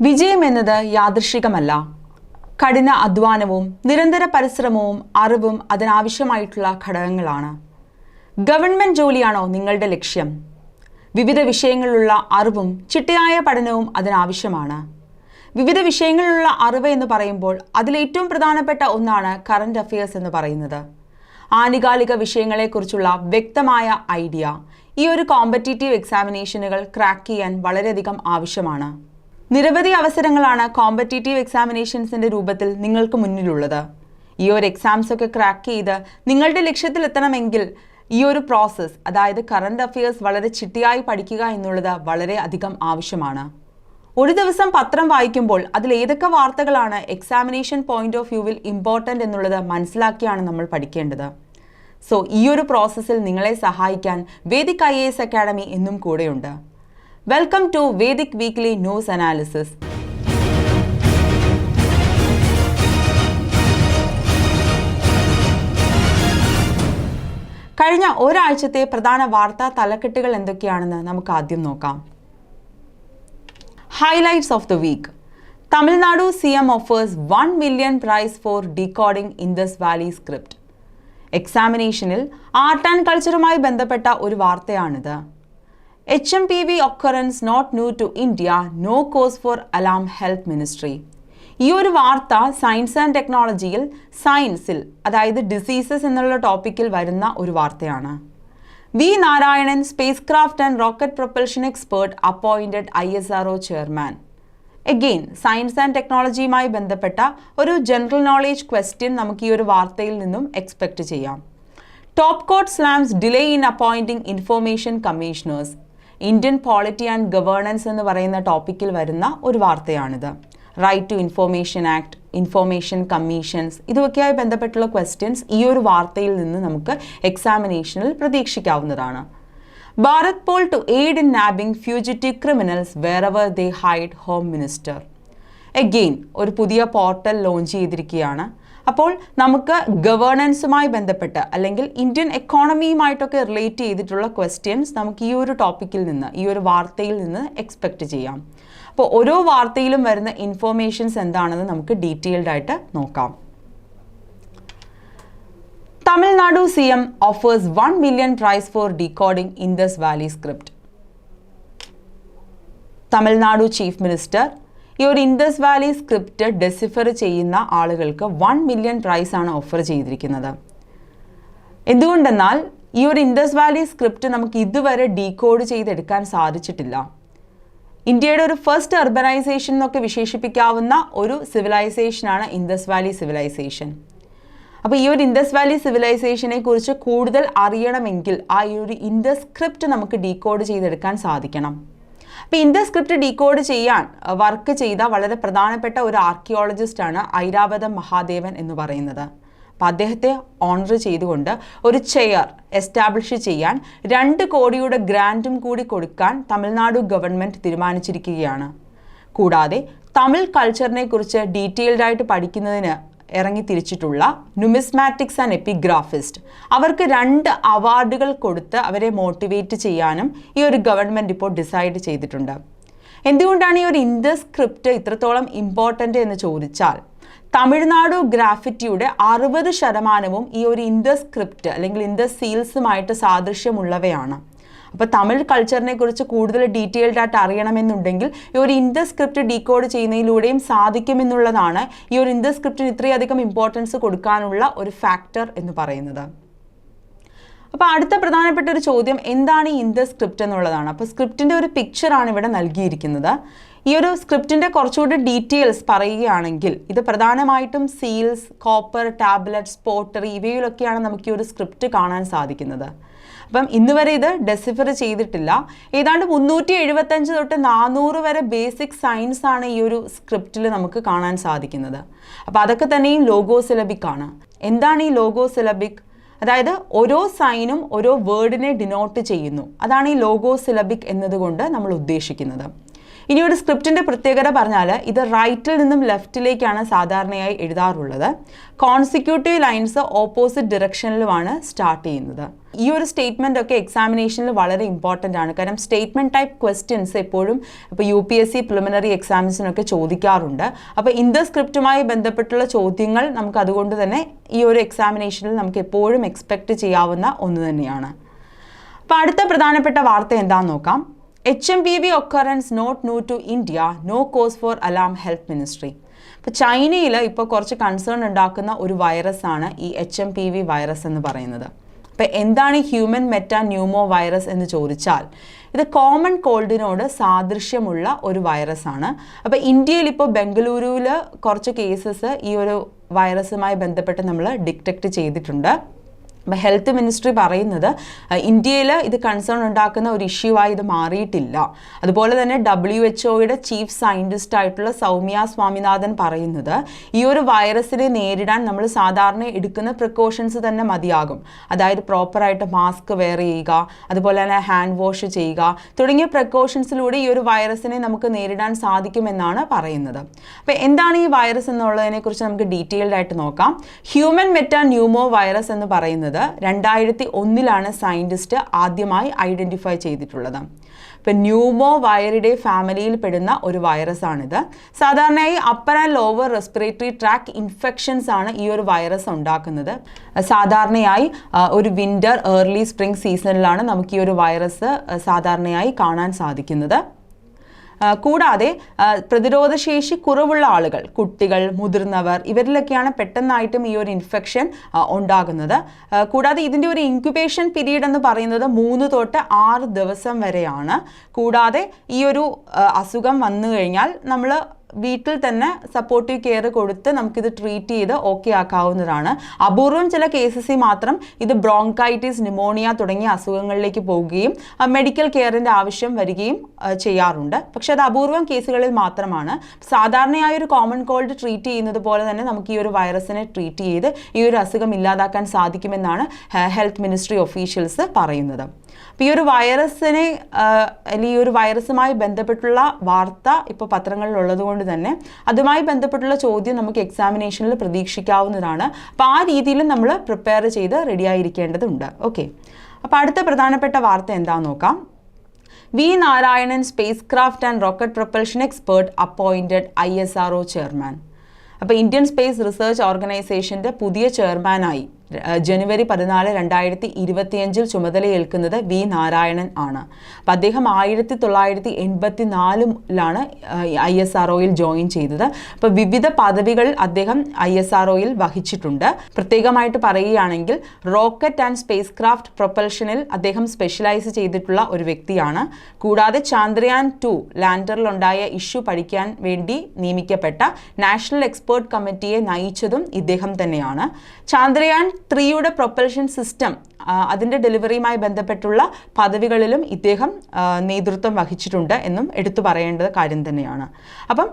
വിജയം എന്നത് യാദൃശികമല്ല. കഠിന അധ്വാനവും നിരന്തര പരിശ്രമവും അറിവും അതിനാവശ്യമായിട്ടുള്ള ഘടകങ്ങളാണ്. ഗവൺമെന്റ് ജോലിയാണോ നിങ്ങളുടെ ലക്ഷ്യം? വിവിധ വിഷയങ്ങളിലുള്ള അറിവും ചിട്ടയായ പഠനവും അതിനാവശ്യമാണ്. വിവിധ വിഷയങ്ങളിലുള്ള അറിവ് എന്ന് പറയുമ്പോൾ അതിലേറ്റവും പ്രധാനപ്പെട്ട ഒന്നാണ് കറണ്ട് അഫയേഴ്സ് എന്ന് പറയുന്നത്. ആനുകാലിക വിഷയങ്ങളെക്കുറിച്ചുള്ള വ്യക്തമായ ഐഡിയ ഈ ഒരു കോമ്പറ്റീറ്റീവ് എക്സാമിനേഷനുകൾ ക്രാക്ക് ചെയ്യാൻ വളരെയധികം ആവശ്യമാണ്. നിരവധി അവസരങ്ങളാണ് കോമ്പറ്റീറ്റീവ് എക്സാമിനേഷൻസിന്റെ രൂപത്തിൽ നിങ്ങൾക്ക് മുന്നിലുള്ളത്. ഈ ഒരു എക്സാംസ് ഒക്കെ ക്രാക്ക് ചെയ്ത് നിങ്ങളുടെ ലക്ഷ്യത്തിലെത്തണമെങ്കിൽ ഈ ഒരു പ്രോസസ്സ് അതായത് കറണ്ട് അഫയേഴ്സ് വളരെ ചിട്ടിയായി പഠിക്കുക എന്നുള്ളത് വളരെ അധികം ആവശ്യമാണ്. ഒരു ദിവസം പത്രം വായിക്കുമ്പോൾ അതിൽ ഏതൊക്കെ വാർത്തകളാണ് എക്സാമിനേഷൻ പോയിന്റ് ഓഫ് വ്യൂവിൽ ഇമ്പോർട്ടന്റ് എന്നുള്ളത് മനസ്സിലാക്കിയാണ് നമ്മൾ പഠിക്കേണ്ടത്. സോ ഈ ഒരു പ്രോസസ്സിൽ നിങ്ങളെ സഹായിക്കാൻ വേദിക് ഐ എസ് അക്കാഡമി എന്നും കൂടെയുണ്ട്. Welcome to Vedic weekly news analysis കഴിഞ്ഞ ഒരാഴ്ചത്തെ പ്രധാന വാർത്താ തലക്കെട്ടുകൾ എന്തൊക്കെയാണെന്ന് നമുക്ക് ആദ്യം നോക്കാം. Highlights of the week Tamil Nadu C M offers one million prize for decoding Indus valley script എക്സാമിനേഷനിൽ art and കൾച്ചറുമായി ബന്ധപ്പെട്ട ഒരു വാർത്തയാണിത്. H M P V occurrence not new to India no cause for alarm health ministry ഈ ഒരു വാർത്ത science and ടെക്നോളജിയിൽ സയൻസിൽ അതായത് diseases എന്നുള്ള ടോപ്പിക്കിൽ വരുന്ന ഒരു വാർത്തയാണ്. V Narayanan space craft and rocket propulsion expert appointed I S R O chairman again science and ടെക്നോളജിയുമായി ബന്ധപ്പെട്ട ഒരു ജനറൽ നോളേജ് ക്വസ്റ്റ്യൻ നമുക്ക് ഈ ഒരു വാർത്തയിൽ നിന്നും എക്സ്പെക്റ്റ് ചെയ്യാം. Top court slams delay in appointing information commissioners Indian polity and governance എന്ന് പറയുന്ന ടോപ്പിക്കിൽ വരുന്ന ഒരു വാർത്തയാണിത്. Right to information act information commissions ഇതൊക്കെയായി ബന്ധപ്പെട്ടുള്ള ക്വസ്റ്റ്യൻസ് ഈ ഒരു വാർത്തയിൽ നിന്ന് നമുക്ക് എക്സാമിനേഷനിൽ പ്രതീക്ഷിക്കാവുന്നതാണ്. Bharatpol to aid in nabbing fugitive criminals wherever they hide home minister again ഒരു പുതിയ പോർട്ടൽ ലോഞ്ച് ചെയ്തിരിക്കുകയാണ്. അപ്പോൾ നമുക്ക് ഗവേണൻസുമായി ബന്ധപ്പെട്ട് അല്ലെങ്കിൽ ഇന്ത്യൻ എക്കോണമിയുമായിട്ടൊക്കെ റിലേറ്റ് ചെയ്തിട്ടുള്ള ക്വസ്റ്റ്യൻസ് നമുക്ക് ഈ ഒരു ടോപ്പിക്കിൽ നിന്ന് ഈ ഒരു വാർത്തയിൽ നിന്ന് എക്സ്പെക്റ്റ് ചെയ്യാം. അപ്പോൾ ഓരോ വാർത്തയിലും വരുന്ന ഇൻഫോർമേഷൻസ് എന്താണെന്ന് നമുക്ക് ഡീറ്റെയിൽഡ് ആയിട്ട് നോക്കാം. Tamil Nadu C M offers one million prize for decoding Indus valley script Tamil Nadu chief minister ഈ ഒരു ഇൻഡസ് വാലി സ്ക്രിപ്റ്റ് ഡെസിഫർ ചെയ്യുന്ന ആളുകൾക്ക് വൺ മില്യൺ പ്രൈസ് ആണ് ഓഫർ ചെയ്തിരിക്കുന്നത്. എന്തുകൊണ്ടെന്നാൽ ഈ ഒരു ഇൻഡസ് വാലി സ്ക്രിപ്റ്റ് നമുക്ക് ഇതുവരെ ഡീകോഡ് ചെയ്തെടുക്കാൻ സാധിച്ചിട്ടില്ല. ഇന്ത്യയുടെ ഒരു ഫസ്റ്റ് അർബനൈസേഷൻ എന്നൊക്കെ വിശേഷിപ്പിക്കാവുന്ന ഒരു സിവിലൈസേഷനാണ് ഇൻഡസ് വാലി സിവിലൈസേഷൻ അപ്പോൾ ഈ ഒരു ഇൻഡസ് വാലി സിവിലൈസേഷനെ കുറിച്ച് കൂടുതൽ അറിയണമെങ്കിൽ ആ ഈ ഒരു ഇൻഡസ് സ്ക്രിപ്റ്റ് നമുക്ക് ഡീകോഡ് ചെയ്തെടുക്കാൻ സാധിക്കണം. അപ്പോൾ ഇന്ത്യ സ്ക്രിപ്റ്റ് ഡീകോഡ് ചെയ്യാൻ വർക്ക് ചെയ്ത വളരെ പ്രധാനപ്പെട്ട ഒരു ആർക്കിയോളജിസ്റ്റ് ആണ് ഐരാവതം മഹാദേവൻ എന്ന് പറയുന്നത്. അപ്പം അദ്ദേഹത്തെ ഓണർ ചെയ്തുകൊണ്ട് ഒരു ചെയർ എസ്റ്റാബ്ലിഷ് ചെയ്യാൻ രണ്ട് കോടിയുടെ ഗ്രാന്റും കൂടി കൊടുക്കാൻ തമിഴ്നാടു ഗവൺമെന്റ് തീരുമാനിച്ചിരിക്കുകയാണ്. കൂടാതെ തമിഴ് കൾച്ചറിനെ കുറിച്ച് ഡീറ്റെയിൽഡായിട്ട് പഠിക്കുന്നതിന് ഇറങ്ങി തിരിച്ചിട്ടുള്ള നുമിസ്മാറ്റിക്സ് ആൻഡ് എപ്പിഗ്രാഫിസ്റ്റ് അവർക്ക് രണ്ട് അവാർഡുകൾ കൊടുത്ത് അവരെ മോട്ടിവേറ്റ് ചെയ്യാനും ഈ ഒരു ഗവൺമെന്റ് ഇപ്പോൾ ഡിസൈഡ് ചെയ്തിട്ടുണ്ട്. എന്തുകൊണ്ടാണ് ഈ ഒരു ഇൻഡസ്ക്രിപ്റ്റ് ഇത്രത്തോളം ഇമ്പോർട്ടന്റ് എന്ന് ചോദിച്ചാൽ തമിഴ്നാട് ഗ്രാഫിറ്റിയുടെ അറുപത് ശതമാനവും ഈ ഒരു ഇൻഡസ്ക്രിപ്റ്റ് അല്ലെങ്കിൽ ഇൻഡസ് സീൽസുമായിട്ട് സാദൃശ്യമുള്ളവയാണ്. അപ്പോൾ തമിഴ് കൾച്ചറിനെ കുറിച്ച് കൂടുതൽ ഡീറ്റെയിൽഡ് ആയിട്ട് അറിയണമെന്നുണ്ടെങ്കിൽ ഈ ഒരു ഇൻഡസ്ക്രിപ്റ്റ് ഡീകോഡ് ചെയ്യുന്നതിലൂടെയും സാധിക്കുമെന്നുള്ളതാണ് ഈ ഒരു ഇൻഡസ്ക്രിപ്റ്റിന് ഇത്രയധികം ഇമ്പോർട്ടൻസ് കൊടുക്കാനുള്ള ഒരു ഫാക്ടർ എന്ന് പറയുന്നത്. അപ്പോൾ അടുത്ത പ്രധാനപ്പെട്ട ഒരു ചോദ്യം എന്താണ് ഈ ഇന്ത സ്ക്രിപ്റ്റ് എന്നുള്ളതാണ്. അപ്പോൾ സ്ക്രിപ്റ്റിന്റെ ഒരു പിക്ചറാണ് ഇവിടെ നൽകിയിരിക്കുന്നത്. ഈ ഒരു സ്ക്രിപ്റ്റിന്റെ കുറച്ചുകൂടി ഡീറ്റെയിൽസ് പറയുകയാണെങ്കിൽ ഇത് പ്രധാനമായിട്ടും സീൽസ് കോപ്പർ ടാബ്ലറ്റ്സ് പോട്ടറി ഇവയിലൊക്കെയാണ് നമുക്ക് ഈ ഒരു സ്ക്രിപ്റ്റ് കാണാൻ സാധിക്കുന്നത്. അപ്പം ഇന്ന് വരെ ഇത് ഡെസിഫർ ചെയ്തിട്ടില്ല. ഏതാണ്ട് മുന്നൂറ്റി എഴുപത്തഞ്ച് തൊട്ട് നാനൂറ് വരെ ബേസിക് സയൻസ് ആണ് ഈ ഒരു സ്ക്രിപ്റ്റിൽ നമുക്ക് കാണാൻ സാധിക്കുന്നത്. അപ്പോൾ അതൊക്കെ തന്നെയും ലോഗോ സിലബിക് ആണ്. എന്താണ് ഈ ലോഗോ സിലബിക് അതായത് ഓരോ സൈനും ഓരോ വേർഡിനെ ഡിനോട്ട് ചെയ്യുന്നു. അതാണ് ഈ ലോഗോ സിലബിക് എന്നതുകൊണ്ട് നമ്മൾ ഉദ്ദേശിക്കുന്നത്. ഇനി ഒരു സ്ക്രിപ്റ്റിന്റെ പ്രത്യേകത പറഞ്ഞാൽ ഇത് റൈറ്റിൽ നിന്നും ലെഫ്റ്റിലേക്കാണ് സാധാരണയായി എഴുതാറുള്ളത്. കോൺസിക്യൂട്ടീവ് ലൈൻസ് ഓപ്പോസിറ്റ് ഡിറക്ഷനിലുമാണ് സ്റ്റാർട്ട് ചെയ്യുന്നത്. ഈ ഒരു സ്റ്റേറ്റ്മെന്റ് ഒക്കെ എക്സാമിനേഷനിൽ വളരെ ഇമ്പോർട്ടന്റ് ആണ്. കാരണം സ്റ്റേറ്റ്മെന്റ് ടൈപ്പ് ക്വസ്റ്റ്യൻസ് എപ്പോഴും ഇപ്പോൾ U P S C preliminary എക്സാംസിനൊക്കെ ചോദിക്കാറുണ്ട്. അപ്പോൾ ദ സ്ക്രിപ്റ്റുമായി ബന്ധപ്പെട്ടുള്ള ചോദ്യങ്ങൾ നമുക്ക് അതുകൊണ്ട് തന്നെ ഈ ഒരു എക്സാമിനേഷനിൽ നമുക്ക് എപ്പോഴും എക്സ്പെക്റ്റ് ചെയ്യാവുന്ന ഒന്ന് തന്നെയാണ്. അപ്പോൾ അടുത്ത പ്രധാനപ്പെട്ട വാർത്ത എന്താണെന്ന് നോക്കാം. H M B V occurrence not new to India no cause for alarm health ministry ഇപ്പോൾ ചൈനയിൽ ഇപ്പോൾ കുറച്ച് കൺസേൺ ഉണ്ടാക്കുന്ന ഒരു വൈറസാണ് ഈ H M P V virus എന്ന് പറയുന്നത്. അപ്പോൾ എന്താണ് ഈ ഹ്യൂമൻ മെറ്റാ ന്യൂമോ വൈറസ് എന്ന് ചോദിച്ചാൽ ഇത് കോമൺ കോൾഡിനോട് സാദൃശ്യമുള്ള ഒരു വൈറസാണ് അപ്പോൾ ഇന്ത്യയിൽ ഇപ്പോൾ ബംഗളൂരുവിൽ കുറച്ച് കേസസ് ഈ ഒരു വൈറസുമായി ബന്ധപ്പെട്ട് നമ്മൾ ഡിറ്റക്റ്റ് ചെയ്തിട്ടുണ്ട്. ഹെൽത്ത് മിനിസ്ട്രി പറയുന്നത് ഇന്ത്യയിൽ ഇത് കൺസേൺ ഉണ്ടാക്കുന്ന ഒരു ഇഷ്യൂ ആയി ഇത് മാറിയിട്ടില്ല. അതുപോലെ തന്നെ ഡബ്ല്യു എച്ച് ഒയുടെ ചീഫ് സയന്റിസ്റ്റ് ആയിട്ടുള്ള സൗമ്യ സ്വാമിനാഥൻ പറയുന്നത് ഈ ഒരു വൈറസിനെ നേരിടാൻ നമ്മൾ സാധാരണ എടുക്കുന്ന പ്രിക്കോഷൻസ് തന്നെ മതിയാകും. അതായത് പ്രോപ്പറായിട്ട് മാസ്ക് വെയർ ചെയ്യുക അതുപോലെ തന്നെ ഹാൻഡ് വാഷ് ചെയ്യുക തുടങ്ങിയ പ്രിക്കോഷൻസിലൂടെ ഈ ഒരു വൈറസിനെ നമുക്ക് നേരിടാൻ സാധിക്കുമെന്നാണ് പറയുന്നത്. അപ്പോൾ എന്താണ് ഈ വൈറസ് എന്നുള്ളതിനെക്കുറിച്ച് നമുക്ക് ഡീറ്റെയിൽഡ് ആയിട്ട് നോക്കാം. ഹ്യൂമൻ മെറ്റാ ന്യൂമോ വൈറസ് എന്ന് പറയുന്നത് രണ്ടായിരത്തി ഒന്നിലാണ് സയന്റിസ്റ്റ് ആദ്യമായി ഐഡന്റിഫൈ ചെയ്തിട്ടുള്ളത്. ഇപ്പം ന്യൂമോ വൈറിഡേ ഫാമിലിയിൽ പെടുന്ന ഒരു വൈറസാണിത്. സാധാരണയായി upper and lower respiratory tract infections ആണ് ഈ ഒരു വൈറസ് ഉണ്ടാക്കുന്നത്. സാധാരണയായി ഒരു വിന്റർ ഏർലി സ്പ്രിംഗ് സീസണിലാണ് നമുക്ക് ഈ ഒരു വൈറസ് സാധാരണയായി കാണാൻ സാധിക്കുന്നത്. കൂടാതെ പ്രതിരോധശേഷി കുറവുള്ള ആളുകൾ കുട്ടികൾ മുതിർന്നവർ ഇവരിലൊക്കെയാണ് പെട്ടെന്നായിട്ടും ഈ ഒരു ഇൻഫെക്ഷൻ ഉണ്ടാകുന്നത്. കൂടാതെ ഇതിന്റെ ഒരു ഇൻക്യുബേഷൻ പീരീഡ് എന്ന് പറയുന്നത് മൂന്ന് തൊട്ട് ആറ് ദിവസം വരെയാണ്. കൂടാതെ ഈ ഒരു അസുഖം വന്നു കഴിഞ്ഞാൽ നമ്മൾ വീട്ടിൽ തന്നെ സപ്പോർട്ടീവ് കെയർ കൊടുത്ത് നമുക്കിത് ട്രീറ്റ് ചെയ്ത് ഓക്കെ ആക്കാവുന്നതാണ്. അപൂർവം ചില കേസസിൽ മാത്രം ഇത് ബ്രോങ്കൈറ്റിസ് ന്യൂമോണിയ തുടങ്ങിയ അസുഖങ്ങളിലേക്ക് പോവുകയും മെഡിക്കൽ കെയറിന്റെ ആവശ്യം വരികയും ചെയ്യാറുണ്ട്. പക്ഷേ അത് അപൂർവം കേസുകളിൽ മാത്രമാണ്. സാധാരണയായ ഒരു കോമൺ കോൾഡ് ട്രീറ്റ് ചെയ്യുന്നത് പോലെ തന്നെ നമുക്ക് ഈ ഒരു വൈറസിനെ ട്രീറ്റ് ചെയ്ത് ഈ ഒരു അസുഖം ഇല്ലാതാക്കാൻ സാധിക്കുമെന്നാണ് ഹെൽത്ത് മിനിസ്ട്രി ഒഫീഷ്യൽസ് പറയുന്നത്. അപ്പോൾ ഈ ഒരു വൈറസിനെ അല്ലെങ്കിൽ ഈ ഒരു വൈറസുമായി ബന്ധപ്പെട്ടുള്ള വാർത്ത ഇപ്പോൾ പത്രങ്ങളിൽ ഉള്ളത് കൊണ്ട് തന്നെ അതുമായി ബന്ധപ്പെട്ടുള്ള ചോദ്യം നമുക്ക് എക്സാമിനേഷനിൽ പ്രതീക്ഷിക്കാവുന്നതാണ്. അപ്പോൾ ആ രീതിയിൽ നമ്മൾ പ്രിപ്പയർ ചെയ്ത് റെഡിയായിരിക്കേണ്ടതുണ്ട് ഓക്കെ അപ്പോൾ അടുത്ത പ്രധാനപ്പെട്ട വാർത്ത എന്താണെന്ന് നോക്കാം. V Narayanan spacecraft and rocket propulsion expert appointed I S R chairman അപ്പോൾ ഇന്ത്യൻ സ്പേസ് റിസർച്ച് ഓർഗനൈസേഷന്റെ പുതിയ ചെയർമാനായി. ജനുവരി പതിനാല് രണ്ടായിരത്തി ഇരുപത്തിയഞ്ചിൽ ചുമതലയേൽക്കുന്നത് വി നാരായണൻ ആണ്. അപ്പം അദ്ദേഹം ആയിരത്തി തൊള്ളായിരത്തി എൺപത്തി നാലിലാണ് ഐ എസ് ആർ ജോയിൻ ചെയ്തത്. അപ്പോൾ വിവിധ പദവികൾ അദ്ദേഹം ഐ എസ് ആർ വഹിച്ചിട്ടുണ്ട്. പ്രത്യേകമായിട്ട് പറയുകയാണെങ്കിൽ റോക്കറ്റ് ആൻഡ് സ്പേസ് ക്രാഫ്റ്റ് പ്രൊപ്പൽഷനിൽ അദ്ദേഹം സ്പെഷ്യലൈസ് ചെയ്തിട്ടുള്ള ഒരു വ്യക്തിയാണ്. കൂടാതെ ചാന്ദ്രയാൻ ടു ലാൻഡറിലുണ്ടായ ഇഷ്യൂ പഠിക്കാൻ വേണ്ടി നിയമിക്കപ്പെട്ട നാഷണൽ എക്സ്പേർട്ട് കമ്മിറ്റിയെ നയിച്ചതും ഇദ്ദേഹം തന്നെയാണ്. ചാന്ദ്രയാൻ ത്രീയുടെ പ്രൊപ്പൽഷൻ സിസ്റ്റം അതിന്റെ ഡെലിവറിയുമായി ബന്ധപ്പെട്ടുള്ള പദവികളിലും ഇദ്ദേഹം നേതൃത്വം വഹിച്ചിട്ടുണ്ട് എന്നും എടുത്തു പറയേണ്ടത് കാര്യം തന്നെയാണ്. അപ്പം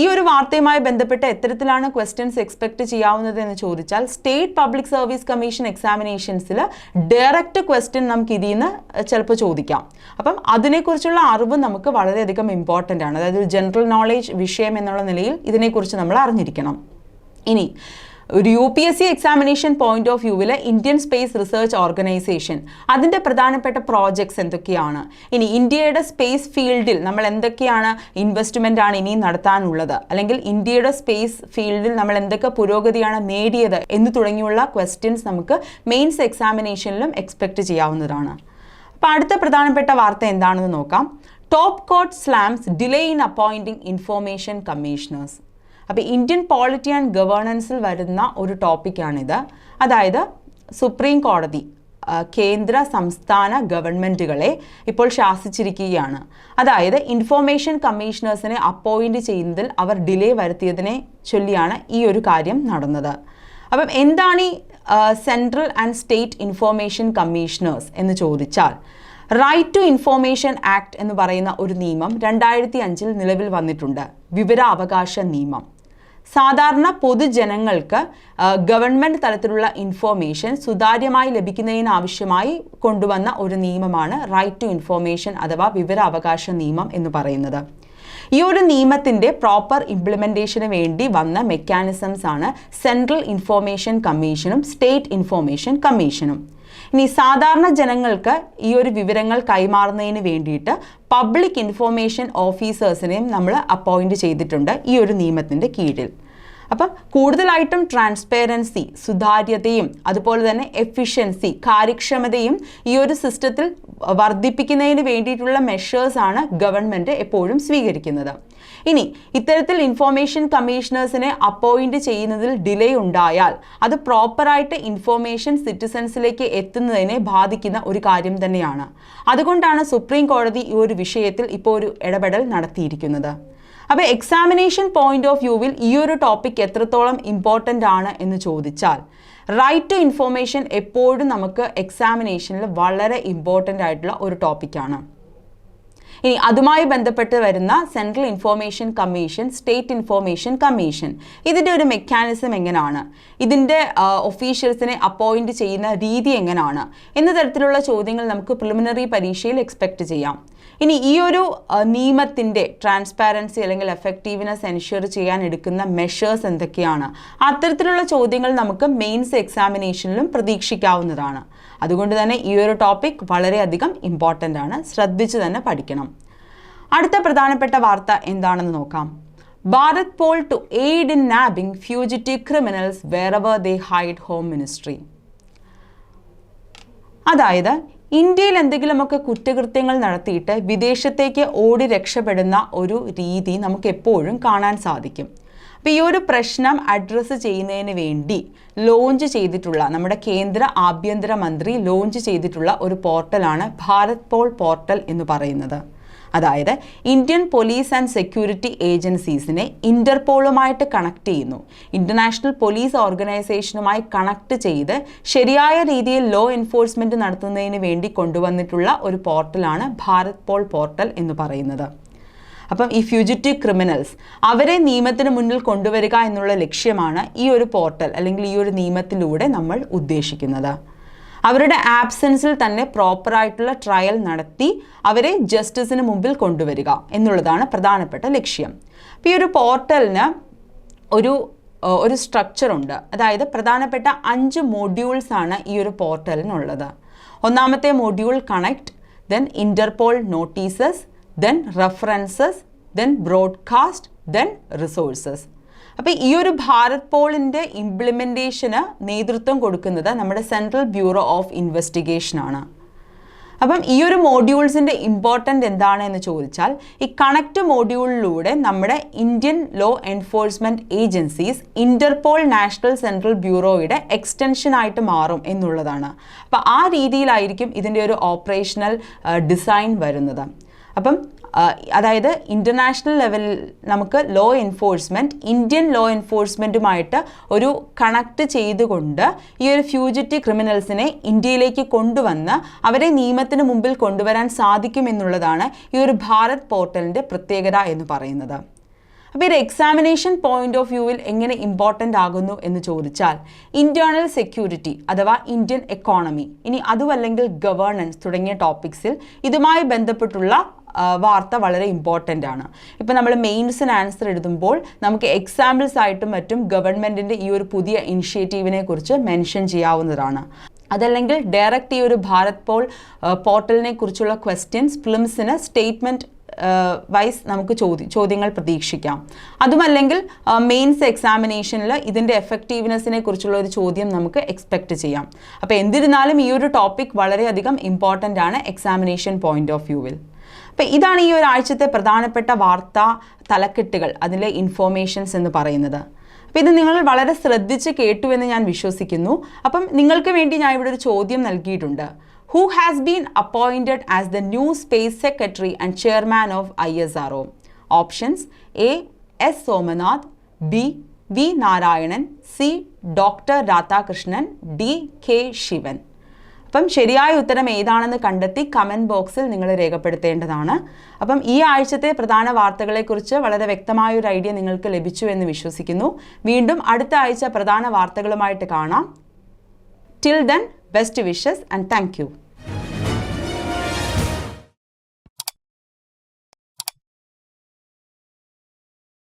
ഈ ഒരു വാർത്തയുമായി ബന്ധപ്പെട്ട് എത്തരത്തിലാണ് ക്വസ്റ്റ്യൻസ് എക്സ്പെക്ട് ചെയ്യാവുന്നത് എന്ന് ചോദിച്ചാൽ സ്റ്റേറ്റ് പബ്ലിക് സർവീസ് കമ്മീഷൻ എക്സാമിനേഷൻസിൽ ഡയറക്റ്റ് ക്വസ്റ്റ്യൻ നമുക്ക് ഇതിൽ നിന്ന് ചിലപ്പോൾ ചോദിക്കാം. അപ്പം അതിനെക്കുറിച്ചുള്ള അറിവ് നമുക്ക് വളരെയധികം ഇമ്പോർട്ടന്റ് ആണ്. അതായത് ജനറൽ നോളേജ് വിഷയം എന്നുള്ള നിലയിൽ ഇതിനെക്കുറിച്ച് നമ്മൾ അറിഞ്ഞിരിക്കണം. ഇനി ഒരു U P S C examination point of വ്യൂവിൽ ഇന്ത്യൻ സ്പേസ് റിസർച്ച് ഓർഗനൈസേഷൻ അതിന്റെ പ്രധാനപ്പെട്ട പ്രോജക്ട്സ് എന്തൊക്കെയാണ്? ഇനി ഇന്ത്യയുടെ സ്പേസ് ഫീൽഡിൽ നമ്മൾ എന്തൊക്കെയാണ് ഇൻവെസ്റ്റ്മെന്റ് ആണ് ഇനിയും നടത്താനുള്ളത്? അല്ലെങ്കിൽ ഇന്ത്യയുടെ സ്പേസ് ഫീൽഡിൽ നമ്മൾ എന്തൊക്കെ പുരോഗതിയാണ് നേടിയത് എന്ന് തുടങ്ങിയുള്ള ക്വസ്റ്റ്യൻസ് നമുക്ക് മെയിൻസ് എക്സാമിനേഷനിലും എക്സ്പെക്റ്റ് ചെയ്യാവുന്നതാണ്. അപ്പോൾ അടുത്ത പ്രധാനപ്പെട്ട വാർത്ത എന്താണെന്ന് നോക്കാം. Top court slams delay in appointing information commissioners അപ്പോൾ ഇന്ത്യൻ പോളിറ്റി ആൻഡ് ഗവേണൻസിൽ വരുന്ന ഒരു ടോപ്പിക്കാണിത് അതായത് സുപ്രീം കോടതി കേന്ദ്ര സംസ്ഥാന ഗവൺമെന്റുകളെ ഇപ്പോൾ ശാസിച്ചിരിക്കുകയാണ്. അതായത് ഇൻഫോർമേഷൻ കമ്മീഷണേഴ്സിനെ അപ്പോയിന്റ് ചെയ്യുന്നതിൽ അവർ ഡിലേ വരുത്തിയതിനെ ചൊല്ലിയാണ് ഈ ഒരു കാര്യം നടന്നത്. അപ്പം എന്താണ് ഈ central and state information commissioners എന്ന് ചോദിച്ചാൽ റൈറ്റ് ടു ഇൻഫോർമേഷൻ ആക്ട് എന്ന് പറയുന്ന ഒരു നിയമം രണ്ടായിരത്തി അഞ്ചിൽ നിലവിൽ വന്നിട്ടുണ്ട്. വിവരാവകാശ നിയമം. സാധാരണ പൊതുജനങ്ങൾക്ക് ഗവൺമെന്റ് തലത്തിലുള്ള ഇൻഫോർമേഷൻ സുതാര്യമായി ലഭിക്കുന്നതിനാവശ്യമായി കൊണ്ടുവന്ന ഒരു നിയമമാണ് റൈറ്റ് ടു ഇൻഫോർമേഷൻ അഥവാ വിവരാവകാശ നിയമം എന്ന് പറയുന്നത്. ഈ ഒരു നിയമത്തിന്റെ പ്രോപ്പർ ഇംപ്ലിമെന്റേഷന് വേണ്ടി വന്ന മെക്കാനിസംസ് ആണ് സെൻട്രൽ ഇൻഫോർമേഷൻ കമ്മീഷനും സ്റ്റേറ്റ് ഇൻഫോർമേഷൻ കമ്മീഷനും ഇനി സാധാരണ ജനങ്ങൾക്ക് ഈ ഒരു വിവരങ്ങൾ കൈമാറുന്നതിന് വേണ്ടിയിട്ട് പബ്ലിക് ഇൻഫോർമേഷൻ ഓഫീസേഴ്സിനെയും നമ്മൾ അപ്പോയിന്റ് ചെയ്തിട്ടുണ്ട് ഈ ഒരു നിയമത്തിന്റെ കീഴിൽ. അപ്പം കൂടുതലായിട്ടും ട്രാൻസ്പെറൻസി സുതാര്യതയും അതുപോലെ തന്നെ എഫിഷ്യൻസി കാര്യക്ഷമതയും ഈ ഒരു സിസ്റ്റത്തിൽ വർദ്ധിപ്പിക്കുന്നതിന് വേണ്ടിയിട്ടുള്ള മെഷേഴ്സാണ് ഗവൺമെന്റ് എപ്പോഴും സ്വീകരിക്കുന്നത്. ഇനി ഇത്തരത്തിൽ ഇൻഫോർമേഷൻ കമ്മീഷണേഴ്സിനെ അപ്പോയിന്റ് ചെയ്യുന്നതിൽ ഡിലേ ഉണ്ടായാൽ അത് പ്രോപ്പറായിട്ട് ഇൻഫോർമേഷൻ സിറ്റിസൺസിലേക്ക് എത്തുന്നതിനെ ബാധിക്കുന്ന ഒരു കാര്യം തന്നെയാണ്. അതുകൊണ്ടാണ് സുപ്രീം കോടതി ഈ ഒരു വിഷയത്തിൽ ഇപ്പോൾ ഒരു ഇടപെടൽ നടത്തിയിരിക്കുന്നത്. അപ്പോൾ എക്സാമിനേഷൻ പോയിന്റ് ഓഫ് വ്യൂവിൽ ഈ ഒരു ടോപ്പിക് എത്രത്തോളം ഇമ്പോർട്ടന്റ് ആണ് എന്ന് ചോദിച്ചാൽ റൈറ്റ് ടു ഇൻഫോർമേഷൻ എപ്പോഴും നമുക്ക് എക്സാമിനേഷനിൽ വളരെ ഇമ്പോർട്ടന്റ് ആയിട്ടുള്ള ഒരു ടോപ്പിക്കാണ് ഇനി അതുമായി ബന്ധപ്പെട്ട് വരുന്ന central information commission state information commission ഇതിന്റെ ഒരു മെക്കാനിസം എങ്ങനെയാണ് ഇതിന്റെ ഒഫീഷ്യൽസിനെ അപ്പോയിന്റ് ചെയ്യുന്ന രീതി എങ്ങനെയാണ് എന്ന തരത്തിലുള്ള ചോദ്യങ്ങൾ നമുക്ക് പ്രിലിമിനറി പരീക്ഷയിൽ എക്സ്പെക്റ്റ് ചെയ്യാം. ഇനി ഈ ഒരു നിയമത്തിന്റെ ട്രാൻസ്പാരൻസി അല്ലെങ്കിൽ എഫക്റ്റീവ്നെസ് എൻഷുർ ചെയ്യാൻ എടുക്കുന്ന മെഷേഴ്സ് എന്തൊക്കെയാണ്? അത്തരത്തിലുള്ള ചോദ്യങ്ങൾ നമുക്ക് മെയിൻസ് എക്സാമിനേഷനിലും പ്രതീക്ഷിക്കാവുന്നതാണ്. അതുകൊണ്ട് തന്നെ ഈ ഒരു ടോപ്പിക് വളരെയധികം ഇമ്പോർട്ടന്റ് ആണ്. ശ്രദ്ധിച്ച് തന്നെ പഠിക്കണം. അടുത്ത പ്രധാനപ്പെട്ട വാർത്ത എന്താണെന്ന് നോക്കാം. Bharatpol to aid in nabbing fugitive criminals wherever they hide home ministry അതായത് ഇന്ത്യയിൽ എന്തെങ്കിലുമൊക്കെ കുറ്റകൃത്യങ്ങൾ നടത്തിയിട്ട് വിദേശത്തേക്ക് ഓടി രക്ഷപ്പെടുന്ന ഒരു രീതി നമുക്ക് എപ്പോഴും കാണാൻ സാധിക്കും. അപ്പോൾ ഈ ഒരു പ്രശ്നം അഡ്രസ്സ് ചെയ്യുന്നതിന് വേണ്ടി ലോഞ്ച് ചെയ്തിട്ടുള്ള നമ്മുടെ കേന്ദ്ര ആഭ്യന്തര മന്ത്രി ലോഞ്ച് ചെയ്തിട്ടുള്ള ഒരു പോർട്ടലാണ് ഭാരത് പോൾ പോർട്ടൽ എന്ന് പറയുന്നത്. അതായത് ഇന്ത്യൻ പോലീസ് ആൻഡ് സെക്യൂരിറ്റി ഏജൻസീസിനെ ഇന്റർപോളുമായിട്ട് കണക്ട് ചെയ്യുന്നു. ഇന്റർനാഷണൽ പോലീസ് ഓർഗനൈസേഷനുമായി കണക്ട് ചെയ്ത് ശരിയായ രീതിയിൽ ലോ എൻഫോഴ്സ്മെന്റ് നടത്തുന്നതിന് വേണ്ടി കൊണ്ടുവന്നിട്ടുള്ള ഒരു പോർട്ടലാണ് ഭാരത് പോൾ പോർട്ടൽ എന്ന് പറയുന്നത്. അപ്പം ഈ ഫ്യൂജിറ്റീവ് ക്രിമിനൽസ് അവരെ നിയമത്തിന് മുന്നിൽ കൊണ്ടുവരിക എന്നുള്ള ലക്ഷ്യമാണ് ഈ ഒരു പോർട്ടൽ അല്ലെങ്കിൽ ഈ ഒരു നിയമത്തിലൂടെ നമ്മൾ ഉദ്ദേശിക്കുന്നത്. അവരുടെ ആബ്സെൻസിൽ തന്നെ പ്രോപ്പറായിട്ടുള്ള ട്രയൽ നടത്തി അവരെ ജസ്റ്റിസിന് മുമ്പിൽ കൊണ്ടുവരിക എന്നുള്ളതാണ് പ്രധാനപ്പെട്ട ലക്ഷ്യം. അപ്പോൾ ഈ ഒരു പോർട്ടലിന് ഒരു ഒരു സ്ട്രക്ചർ ഉണ്ട്. അതായത് പ്രധാനപ്പെട്ട അഞ്ച് മോഡ്യൂൾസ് ആണ് ഈ ഒരു പോർട്ടലിനുള്ളത് ഒന്നാമത്തെ module connect then Interpol notices then references then broadcast then resources അപ്പോൾ ഈ ഒരു ഭാരത് പോളിന്റെ ഇംപ്ലിമെന്റേഷന് നേതൃത്വം കൊടുക്കുന്നത് നമ്മുടെ സെൻട്രൽ ബ്യൂറോ ഓഫ് ഇൻവെസ്റ്റിഗേഷൻ ആണ്. അപ്പം ഈ ഒരു മോഡ്യൂൾസിന്റെ ഇമ്പോർട്ടന്റ് എന്താണ് എന്ന് ചോദിച്ചാൽ ഈ കണക്ട് മോഡ്യൂളിലൂടെ നമ്മുടെ Indian law enforcement agencies Interpol national central ബ്യൂറോയുടെ extension ആയിട്ട് മാറും എന്നുള്ളതാണ്. അപ്പോൾ ആ രീതിയിലായിരിക്കും ഇതിന്റെ ഒരു ഓപ്പറേഷണൽ ഡിസൈൻ വരുന്നത്. അപ്പം അതായത് ഇന്റർനാഷണൽ ലെവലിൽ നമുക്ക് ലോ എൻഫോഴ്സ്മെന്റ് ഇന്ത്യൻ ലോ എൻഫോഴ്സ്മെന്റുമായിട്ട് ഒരു കണക്ട് ചെയ്തുകൊണ്ട് ഈ ഒരു ഫ്യൂജിറ്റീവ് ക്രിമിനൽസിനെ ഇന്ത്യയിലേക്ക് കൊണ്ടുവന്ന് അവരെ നിയമത്തിന് മുമ്പിൽ കൊണ്ടുവരാൻ സാധിക്കുമെന്നുള്ളതാണ് ഈ ഒരു ഭാരത് പോർട്ടലിന്റെ പ്രത്യേകത എന്ന് പറയുന്നത്. അപ്പോൾ ഇത് എക്സാമിനേഷൻ പോയിന്റ് ഓഫ് വ്യൂവിൽ എങ്ങനെ ഇമ്പോർട്ടന്റ് ആകുന്നു എന്ന് ചോദിച്ചാൽ ഇന്റേർണൽ സെക്യൂരിറ്റി അഥവാ ഇന്ത്യൻ എക്കോണമി ഇനി അതുമല്ലെങ്കിൽ ഗവേണൻസ് തുടങ്ങിയ ടോപ്പിക്സിൽ ഇതുമായി ബന്ധപ്പെട്ടുള്ള വാർത്ത വളരെ ഇമ്പോർട്ടന്റ് ആണ്. ഇപ്പോൾ നമ്മൾ മെയിൻസിന് ആൻസർ എഴുതുമ്പോൾ നമുക്ക് എക്സാമ്പിൾസ് ആയിട്ടും മറ്റും ഗവൺമെന്റിന്റെ ഈ ഒരു പുതിയ ഇനിഷ്യേറ്റീവിനെ കുറിച്ച് മെൻഷൻ ചെയ്യാവുന്നതാണ്. അതല്ലെങ്കിൽ ഡയറക്റ്റ് ഈ ഒരു ഭാരത് പോൾ പോർട്ടലിനെ കുറിച്ചുള്ള ക്വസ്റ്റ്യൻസ് ഫിലിംസിന് സ്റ്റേറ്റ്മെന്റ് വൈസ് നമുക്ക് ചോദ്യ ചോദ്യങ്ങൾ പ്രതീക്ഷിക്കാം. അതുമല്ലെങ്കിൽ മെയിൻസ് എക്സാമിനേഷനിൽ ഇതിന്റെ എഫക്റ്റീവ്നെസ്സിനെ കുറിച്ചുള്ള ഒരു ചോദ്യം നമുക്ക് എക്സ്പെക്റ്റ് ചെയ്യാം. അപ്പോൾ എന്തിരുന്നാലും ഈ ഒരു ടോപ്പിക് വളരെയധികം ഇമ്പോർട്ടന്റ് ആണ് എക്സാമിനേഷൻ പോയിന്റ് ഓഫ് വ്യൂവിൽ അപ്പോൾ ഇതാണ് ഈ ഒരാഴ്ചത്തെ പ്രധാനപ്പെട്ട വാർത്താ തലക്കെട്ടുകൾ അതിലെ ഇൻഫോർമേഷൻസ് എന്ന് പറയുന്നത്. അപ്പോൾ ഇത് നിങ്ങൾ വളരെ ശ്രദ്ധിച്ച് കേട്ടു എന്ന് ഞാൻ വിശ്വസിക്കുന്നു. അപ്പം നിങ്ങൾക്ക് വേണ്ടി ഞാൻ ഇവിടെ ഒരു ചോദ്യം നൽകിയിട്ടുണ്ട്. Who has been appointed as the new space secretary and chairman of I S R O options A S Somanath B V Narayanan C doctor Radhakrishnan അപ്പം ശരിയായ ഉത്തരം ഏതാണെന്ന് കണ്ടെത്തി കമന്റ് ബോക്സിൽ നിങ്ങൾ രേഖപ്പെടുത്തേണ്ടതാണ്. അപ്പം ഈ ആഴ്ചത്തെ പ്രധാന വാർത്തകളെക്കുറിച്ച് വളരെ വ്യക്തമായ ഒരു ഐഡിയ നിങ്ങൾക്ക് ലഭിച്ചു എന്ന് വിശ്വസിക്കുന്നു. വീണ്ടും അടുത്ത ആഴ്ച പ്രധാന വാർത്തകളുമായിട്ട് കാണാം. Till then Best wishes and thank you.